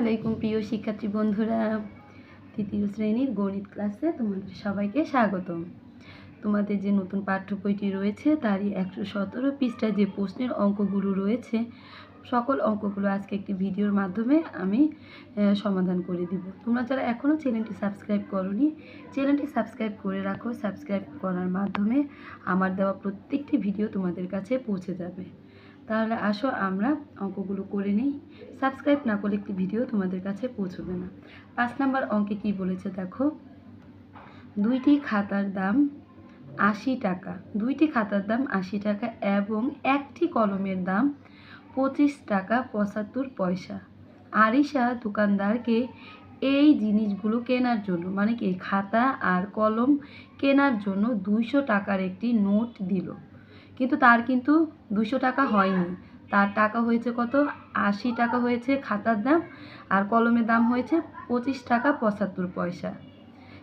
আলাইকুম, প্রিয় শিক্ষার্থী বন্ধুরা। তৃতীয় শ্রেণির গণিত ক্লাসে তোমাদের সবাইকে স্বাগতম। তোমাদের যে নতুন পাঠ্য বইটি রয়েছে, তারই একশো সতেরো পৃষ্ঠায় যে প্রশ্নের অঙ্কগুলো রয়েছে, সকল অঙ্কগুলো আজকে একটি ভিডিওর মাধ্যমে আমি সমাধান করে দিব। তোমরা যারা এখনও চ্যানেলটি সাবস্ক্রাইব করনি, চ্যানেলটি সাবস্ক্রাইব করে রাখো। সাবস্ক্রাইব করার মাধ্যমে আমার দেওয়া প্রত্যেকটি ভিডিও তোমাদের কাছে পৌঁছে যাবে। তাহলে আসো আমরা অঙ্কগুলো করে নিই। সাবস্ক্রাইব না করলে একটি ভিডিও তোমাদের কাছে পৌঁছবে না। পাঁচ নাম্বার অঙ্কে কি বলেছে দেখো? দুইটি খাতার দাম আশি টাকা। দুইটি খাতার দাম আশি টাকা এবং একটি কলমের দাম পঁচিশ টাকা পঁচাত্তর পয়সা। আরিশা দোকানদারকে এই জিনিসগুলো কেনার জন্য মানে কি, খাতা আর কলম কেনার জন্য দুইশো টাকার একটি নোট দিল। কিন্তু তার কিন্তু দুশো টাকা হয়নি। তার টাকা হয়েছে কত? আশি টাকা হয়েছে খাতার দাম আর কলমের দাম হয়েছে পঁচিশ টাকা পঁচাত্তর পয়সা।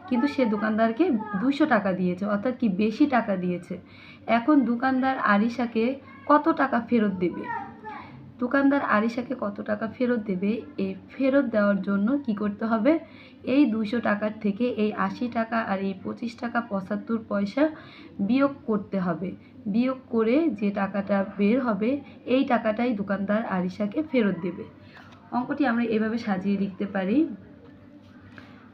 কিন্তু সে দোকানদারকে দুশো টাকা দিয়েছে, অর্থাৎ কি বেশি টাকা দিয়েছে। এখন দোকানদার আরিশাকে কত টাকা ফেরত দেবে? দোকানদার আরিশাকে কত টাকা ফেরত দেবে? এই ফেরত দেওয়ার জন্য কি করতে হবে? এই দুশো টাকার থেকে এই আশি টাকা আর এই পঁচিশ টাকা পঁচাত্তর পয়সা বিয়োগ করতে হবে। বিয়োগ করে যে টাকাটা বের হবে, এই টাকাটাই দোকানদার আরিশাকে ফেরত দেবে। অঙ্কটি আমরা এভাবে সাজিয়ে লিখতে পারি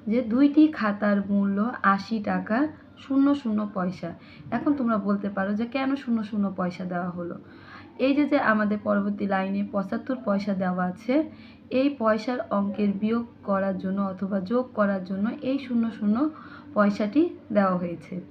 যে দুইটি খাতার মূল্য আশি টাকা শূন্য শূন্য পয়সা। এখন তোমরা বলতে পারো যে কেন শূন্য শূন্য পয়সা দেওয়া হলো? এই যে যে আমাদের পরবর্তী লাইনে পঁচাত্তর পয়সা দেওয়া আছে, এই পয়সার অঙ্কের বিয়োগ করার জন্য অথবা যোগ করার জন্য এই শূন্য শূন্য পয়সাটি দেওয়া হয়েছে।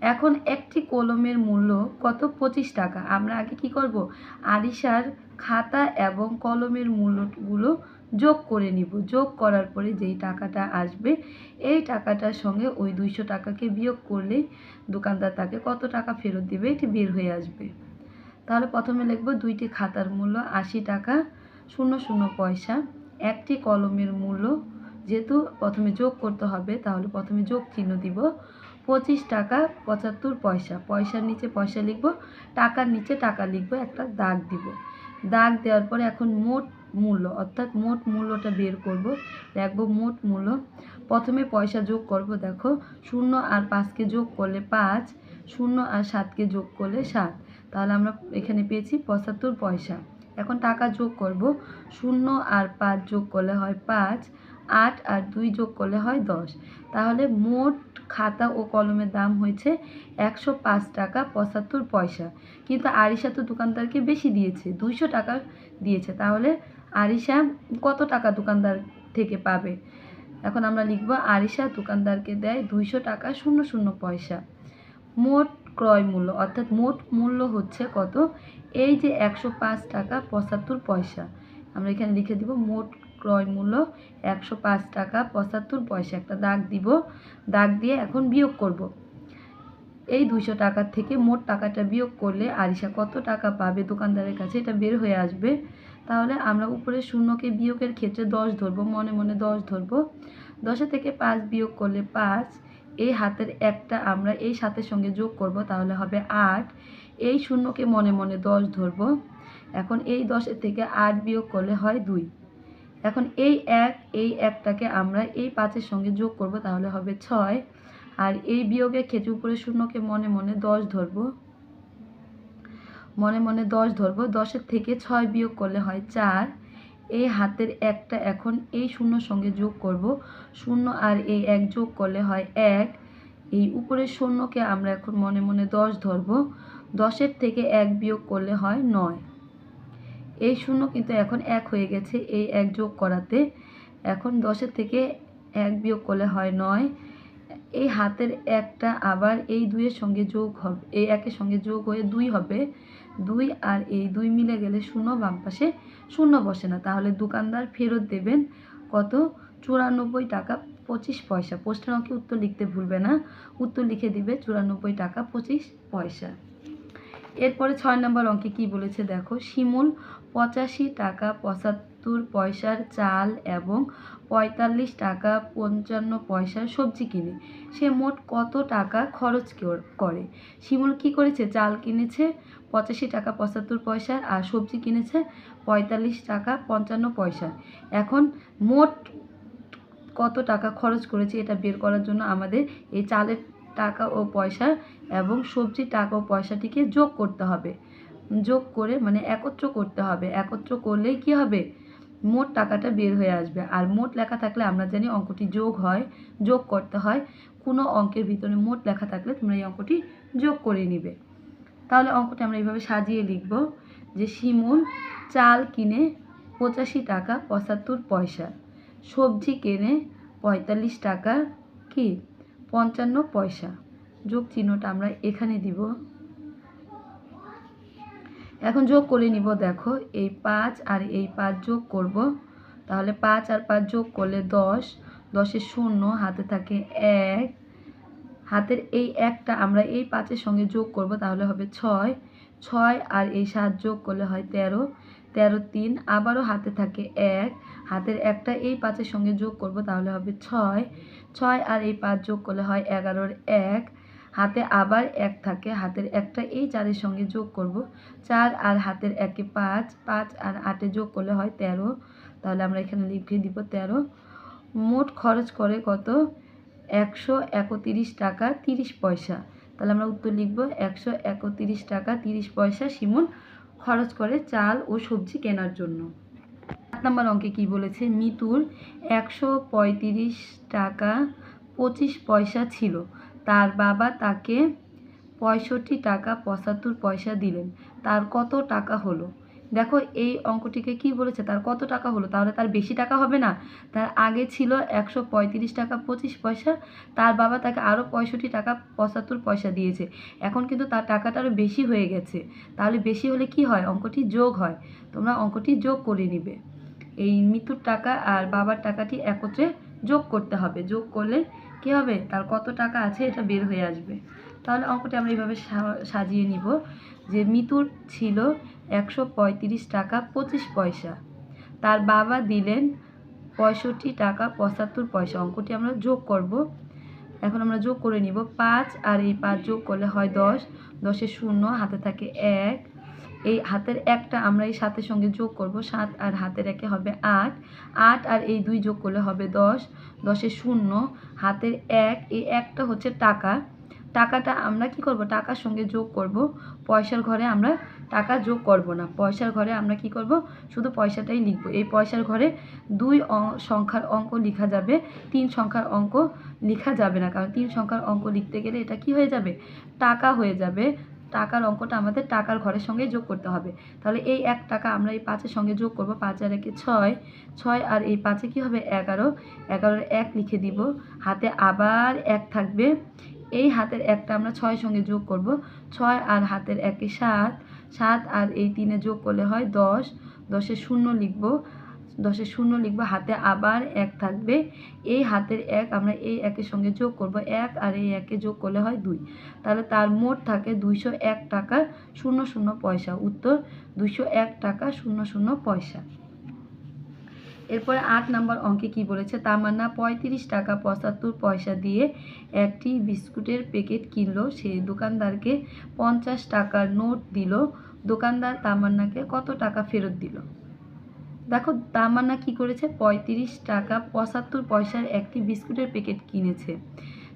এখন একটি কলমের মূল্য কত? পঁচিশ টাকা। আমরা আগে কি করব? আরিশার খাতা এবং কলমের মূল্যগুলো যোগ করে নিব। যোগ করার পরে যেই টাকাটা আসবে, এই টাকাটার সঙ্গে ওই দুইশো টাকাকে বিয়োগ করলে দোকানদার তাকে কত টাকা ফেরত দিবে? এটি বের হয়ে আসবে। তাহলে প্রথমে লিখব দুইটি খাতার মূল্য আশি টাকা, শূন্য শূন্য পয়সা। একটি কলমের মূল্য যেহেতু প্রথমে যোগ করতে হবে, তাহলে প্রথমে যোগ চিহ্ন দিব। পঁচিশ টাকা পঁচাত্তর পয়সা। পয়সার নিচে পয়সা লিখব, টাকার নিচে টাকা লিখব, একটা দাগ দিব। দাগ দেওয়ার পরে এখন মোট মূল্য, অর্থাৎ মোট মূল্যটা বের করব দেখব মোট মূল্য। প্রথমে পয়সা যোগ করব, দেখো, শূন্য আর পাঁচকে যোগ করলে পাঁচ, শূন্য আর সাতকে যোগ করলে সাত। তাহলে আমরা এখানে পেয়েছি পঁচাত্তর পয়সা। এখন টাকা যোগ করব। শূন্য আর পাঁচ যোগ করলে হয় পাঁচ, আট আর দুই যোগ করলে হয় দশ। তাহলে মোট খাতা ও কলমের দাম হয়েছে একশো পাঁচ টাকা পঁচাত্তর পয়সা। কিন্তু আরিশা তো দোকানদারকে বেশি দিয়েছে, দুইশো টাকা দিয়েছে। তাহলে আরিশা কত টাকা দোকানদার থেকে পাবে? এখন আমরা লিখব, আরিশা দোকানদারকে দেয় দুইশো টাকা শূন্য শূন্য পয়সা। মোট ক্রয় মূল্য অর্থাৎ মোট মূল্য হচ্ছে কত? এই যে একশো পাঁচ টাকা পঁচাত্তর পয়সা, আমরা এখানে লিখে দিব মোট ক্রয় মূল্য একশো পাঁচ টাকা পঁচাত্তর পয়সা, একটা দাগ দিব, দাগ দিয়ে এখন বিয়োগ করব। এই দুশো টাকার থেকে মোট টাকাটা বিয়োগ করলে আরিশা কত টাকা পাবে দোকানদারের কাছে, এটা বের হয়ে আসবে। তাহলে আমরা উপরে শূন্যকে বিয়োগের ক্ষেত্রে দশ ধরবো, মনে মনে দশ ধরবো। দশে থেকে পাঁচ বিয়োগ করলে পাঁচ এই হাতের একটা আমরা এই সাতের সঙ্গে যোগ করব, তাহলে হবে আট। এই শূন্যকে মনে মনে দশ ধরব। এখন এই দশের থেকে আট বিয়োগ করলে হয় দুই। এখন এই এক, এই একটাকে আমরা এই পাঁচের সঙ্গে যোগ করব, তাহলে হবে ছয়। আর এই বিয়োগের ক্ষেত্রে উপরে শূন্যকে মনে মনে দশ ধরবো। মনে মনে দশ ধরবো। দশের থেকে ছয় বিয়োগ করলে হয় চার। এই হাতের একটা এখন এই শূন্যর সঙ্গে যোগ করব। শূন্য আর এই এক যোগ করলে হয় এক। এই উপরের শূন্যকে আমরা এখন মনে মনে দশ ধরবো। দশের থেকে এক বিয়োগ করলে হয় নয়। এই শূন্য কিন্তু এখন এক হয়ে গেছে এই এক যোগ করাতে। এখন দশের থেকে এক বিয়োগ করলে হয় নয়। এই হাতের একটা আবার এই দুইয়ের সঙ্গে যোগ হবে এই একের সঙ্গে যোগ হয়ে দুই হবে। দুই আর এই দুই মিলে গেলে শূন্য বাম পাশে শূন্য বসে না। তাহলে দোকানদার ফেরত দেবেন কত? চুরানব্বই টাকা পঁচিশ পয়সা। প্রশ্নের অঙ্কে উত্তর লিখতে ভুলবে না। উত্তর লিখে দিবে চুরানব্বই টাকা পঁচিশ পয়সা। এরপরে ছয় নম্বর অঙ্কে কি বলেছে দেখো? শিমুল পঁচাশি টাকা পঁচাত্তর পয়সার চাল এবং পঁয়তাল্লিশ টাকা পঞ্চান্ন পয়সার সবজি কিনে। সে মোট কত টাকা খরচ করে? শিমুল কি করেছে? চাল কিনেছে, পঁচাশি টাকা পঁচাত্তর পয়সার আর সবজি কিনেছে, পঁয়তাল্লিশ টাকা পঞ্চান্ন পয়সা। এখন মোট কত টাকা খরচ করেছে এটা বের করার জন্য আমাদের এই চালের টাকা ও পয়সা এবং সবজির টাকা ও পয়সাটিকে যোগ করতে হবে। যোগ করে মানে একত্র করতে হবে। একত্র করলেই কি হবে? মোট টাকাটা বের হয়ে আসবে। আর মোট লেখা থাকলে আমরা জানি অঙ্কটি যোগ হয়, যোগ করতে হয়। কোনো অঙ্কের ভিতরে মোট লেখা থাকলে তোমরা এই অঙ্কটি যোগ করে নিবে। তাহলে অঙ্কটি আমরা এইভাবে সাজিয়ে লিখব যে শিমুল চাল কিনে পঁচাশি টাকা পঁচাত্তর পয়সা, সবজি কেনে পঁয়তাল্লিশ টাকা কি? পঞ্চান্ন পয়সা। যোগ চিহ্নটা আমরা এখানে দিব। এখন যোগ করে নিব, দেখো, এই পাঁচ আর এই পাঁচ যোগ করব। তাহলে পাঁচ আর পাঁচ যোগ করলে দশ। দশের শূন্য, হাতে থাকে এক। হাতের এই একটা আমরা এই পাঁচের সঙ্গে যোগ করব, তাহলে হবে ছয়। ছয় আর এই সাত যোগ করলে হয় তেরো। তেরো তিন, আবারও হাতে থাকে এক। হাতের একটা এই পাঁচের সঙ্গে যোগ করব, তাহলে হবে ছয়। ছয় আর এই পাঁচ যোগ করলে হয় এগারোর এক। হাতে আবার এক থাকে, হাতের একটা এই চারের সঙ্গে যোগ করব। চার আর হাতের একে পাঁচ পাঁচ আর আটে যোগ করলে হয় তেরো। তাহলে আমরা এখানে লিখে দিব তেরো। মোট খরচ করে কত? একশো একত্রিশ টাকা তিরিশ পয়সা। তাহলে আমরা উত্তর লিখব, একশো একত্রিশ টাকা তিরিশ পয়সা সিমন খরচ করে চাল ও সবজি কেনার জন্য। সাত নম্বর অঙ্কে কি বলেছে? মিতুর একশো পঁয়ত্রিশ টাকা পঁচিশ পয়সা ছিল। তার বাবা তাকে পঁয়ষট্টি টাকা পঁচাত্তর পয়সা দিলেন। তার কত টাকা হলো? দেখো, এই অঙ্কটিকে কি বলেছে? তার কত টাকা হলো? তাহলে তার বেশি টাকা হবে না? তার আগে ছিল একশো পঁয়ত্রিশ টাকা পঁচিশ পয়সা। তার বাবা তাকে আরও পঁয়ষট্টি টাকা পঁচাত্তর পয়সা দিয়েছে। এখন কিন্তু তার টাকাটা আরও বেশি হয়ে গেছে। তাহলে বেশি হলে কি হয়? অঙ্কটি যোগ হয়। তোমরা অঙ্কটি যোগ করে নিবে। এই মৃত্যুর টাকা আর বাবার টাকাটি একত্রে যোগ করতে হবে। যোগ করলে কী হবে? তার কত টাকা আছে এটা বের হয়ে আসবে। তাহলে অঙ্কটি আমরা এইভাবে সাজিয়ে নিব যে মিতুর ছিল একশো পঁয়ত্রিশ টাকা পঁচিশ পয়সা। তার বাবা দিলেন পঁয়ষট্টি টাকা পঁচাত্তর পয়সা। অঙ্কটি আমরা যোগ করব। এখন আমরা যোগ করে নিব পাঁচ আর এই পাঁচ যোগ করলে হয় দশ। দশের শূন্য, হাতে থাকে এক। এই হাতের একটা আমরা এই সাতের সঙ্গে যোগ করব, সাত আর হাতের একে হবে আট। আট আর এই দুই যোগ করলে হবে দশ দশে শূন্য, হাতের এক, এই একটা হচ্ছে টাকা। টাকাটা আমরা কি করব? টাকার সঙ্গে যোগ করব। পয়সার ঘরে আমরা টাকা যোগ করব না। পয়সার ঘরে আমরা কি করব? শুধু পয়সাটাই লিখব। এই পয়সার ঘরে দুই সংখ্যার অঙ্ক লেখা যাবে। তিন সংখ্যার অঙ্ক লেখা যাবে না। কারণ তিন সংখ্যার অঙ্ক লিখতে গেলে এটা কি হয়ে যাবে? টাকা হয়ে যাবে। টাকার অঙ্কটা আমাদের টাকার ঘরের সঙ্গে যোগ করতে হবে। তাহলে এই এক টাকা আমরা এই পাঁচের সঙ্গে যোগ করব, পাঁচ আর একে ছয় ছয় আর এই পাঁচে কি হবে? এগারো, এগারোর এক লিখে দিব, হাতে আবার এক থাকবে। এই হাতের একটা আমরা ছয়ের সঙ্গে যোগ করব, ছয় আর হাতের একে সাত সাত আর এই তিনে যোগ করলে হয় দশ দশে শূন্য লিখব দশের শূন্য লিখব, হাতে আবার এক থাকবে। এই হাতের এক আমরা এই একের সঙ্গে যোগ করব, এক আর এই একে যোগ করলে হয় দুই। তাহলে তার মোট থাকে দুইশো এক টাকা শূন্য শূন্য পয়সা। উত্তর, দুইশো এক টাকা শূন্য শূন্য পয়সা। এরপরে আট নম্বর অঙ্কে কি বলেছে? তামান্না পঁয়ত্রিশ টাকা পঁচাত্তর পয়সা দিয়ে একটি বিস্কুটের প্যাকেট কিনলো। সে দোকানদারকে পঞ্চাশ টাকার নোট দিল। দোকানদার তামান্নাকে কত টাকা ফেরত দিল? দেখো, তামান্না কি করেছে? পঁয়ত্রিশ টাকা পঁচাত্তর পয়সার একটি বিস্কুটের প্যাকেট কিনেছে।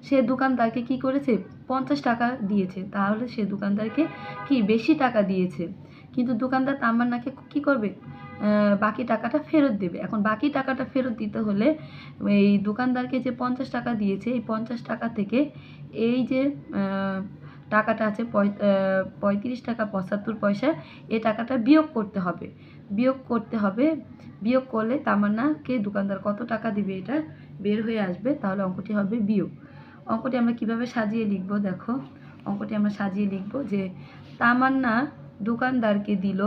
সে দোকানদারকে কি করেছে? পঞ্চাশ টাকা দিয়েছে। তাহলে সে দোকানদারকে কি বেশি টাকা দিয়েছে? কিন্তু দোকানদার তামান্নাকে কি করবে? বাকি টাকাটা ফেরত দেবে। এখন বাকি টাকাটা ফেরত দিতে হলে এই দোকানদারকে যে পঞ্চাশ টাকা দিয়েছে, এই পঞ্চাশ টাকা থেকে এই যে টাকাটা আছে পঁয়- পঁয়ত্রিশ টাকা পঁচাত্তর পয়সা, এ টাকাটা বিয়োগ করতে হবে। বিয়োগ করতে হবে। বিয়োগ করলে তামান্নাকে দোকানদার, কত টাকা দিবে এটা বের হয়ে আসবে, তাহলে অঙ্কটি হবে বিয়োগ। অঙ্কটি আমরা কীভাবে সাজিয়ে লিখব দেখো। অঙ্কটি আমরা সাজিয়ে লিখব যে তামান্না দোকানদারকে দিল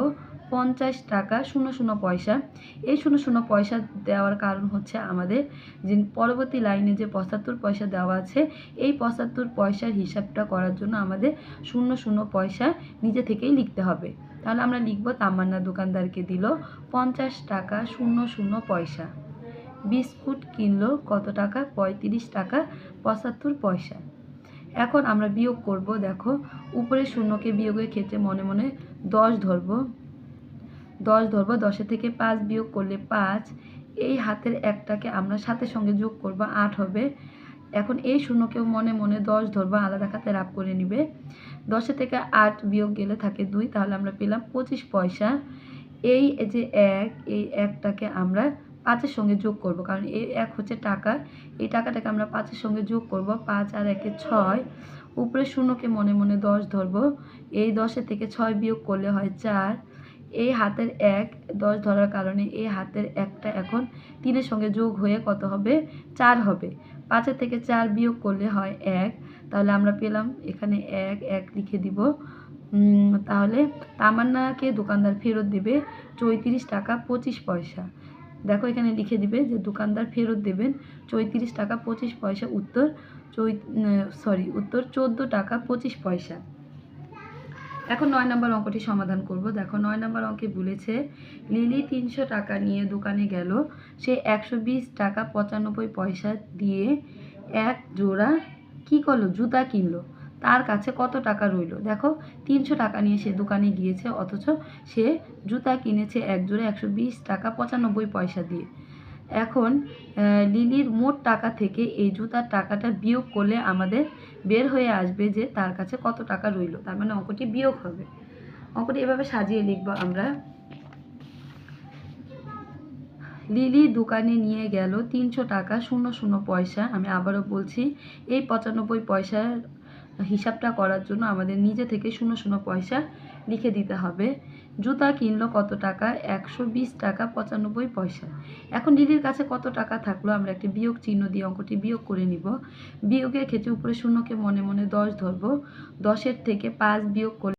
পঞ্চাশ টাকা শূন্য শূন্য পয়সা। এই শূন্য শূন্য পয়সা দেওয়ার কারণ হচ্ছে আমাদের যে পরবর্তী লাইনে যে পঁচাত্তর পয়সা দেওয়া আছে, এই পঁচাত্তর পয়সার হিসাবটা করার জন্য আমাদের শূন্য শূন্য পয়সা নিজে থেকেই লিখতে হবে। তাহলে আমরা লিখব তামান্না দোকানদারকে দিল পঞ্চাশ টাকা শূন্য শূন্য পয়সা। বিস্কুট কিনলো কত টাকা? পঁয়ত্রিশ টাকা পঁচাত্তর পয়সা। এখন আমরা বিয়োগ করব, দেখো, উপরে শূন্যকে বিয়োগের ক্ষেত্রে মনে মনে দশ ধরবো। দশ ধরবো, দশের থেকে পাঁচ বিয়োগ করলে পাঁচ, এই হাতের একটাকে আমরা সাথে সঙ্গে যোগ করব, আট হবে। এখন এই শূন্যকেও মনে মনে দশ ধরবো আলাদা খাতে রাপ করে নিবে। দশে থেকে আট বিয়োগ গেলে থাকে দুই, তাহলে আমরা পেলাম পঁচিশ পয়সা। এই যে এক, এই একটাকে আমরা পাঁচের সঙ্গে যোগ করব, কারণ এই এক হচ্ছে টাকা। এই টাকাটাকে আমরা পাঁচের সঙ্গে যোগ করব, পাঁচ আর একে ছয়। উপরে শূন্যকে মনে মনে দশ ধরবো। এই দশে থেকে ছয় বিয়োগ করলে হয় চার। এই হাতের এক দশ ধরার কারণে এই হাতের একটা এখন তিনের সঙ্গে যোগ হয়ে কত হবে? চার হবে। পাঁচের থেকে চার বিয়োগ করলে হয় এক। তাহলে আমরা পেলাম এখানে এক এক লিখে দিব। তাহলে তামান্নাকে দোকানদার ফেরত দেবে চৌত্রিশ টাকা পঁচিশ পয়সা। দেখো এখানে লিখে দিবে যে দোকানদার ফেরত দেবেন চৌত্রিশ টাকা পঁচিশ পয়সা, উত্তর চৈ সরি উত্তর চোদ্দ টাকা পঁচিশ পয়সা। এখন নয় নম্বর অঙ্কটি সমাধান করব। দেখো, নয় নম্বর অঙ্কে বলেছে, লিলি তিনশো টাকা নিয়ে দোকানে গেল। সে একশো বিশ টাকা পঁচানব্বই পয়সা দিয়ে এক জোড়া কি করল? জুতা কিনলো। তার কাছে কত টাকা রইল? দেখো, তিনশো টাকা নিয়ে সে দোকানে গিয়েছে, অথচ সে জুতা কিনেছে এক জোড়া একশো বিশ টাকা পঁচানব্বই পয়সা দিয়ে। এখন লিলির মোট টাকা থেকে এই জুতার টাকাটা বিয়োগ করলে আমাদের বের হয়ে আসবে যে তার কাছে কত টাকা রইল। তার মানে অঙ্কটি বিয়োগ হবে। অঙ্কটি এভাবে সাজিয়ে লিখব আমরা। লিলি দোকানে নিয়ে গেল তিনশো টাকা, শূন্য শূন্য পয়সা। আমি আবারও বলছি, এই পঁচানব্বই পয়সার হিসাবটা করার জন্য আমাদের নিজে থেকে শূন্য শূন্য পয়সা লিখে দিতে হবে। জুতা কিনলো কত টাকা? একশো বিশ টাকা পঁচানব্বই পয়সা। এখন দিদির কাছে কত টাকা থাকল? আমরা একটি বিয়োগ চিহ্ন দিয়ে অঙ্কটি বিয়োগ করে নিব। বিয়োগের ক্ষেত্রে উপরে শূন্যকে মনে মনে দশ ধরবো। দশের থেকে পাঁচ বিয়োগ করলে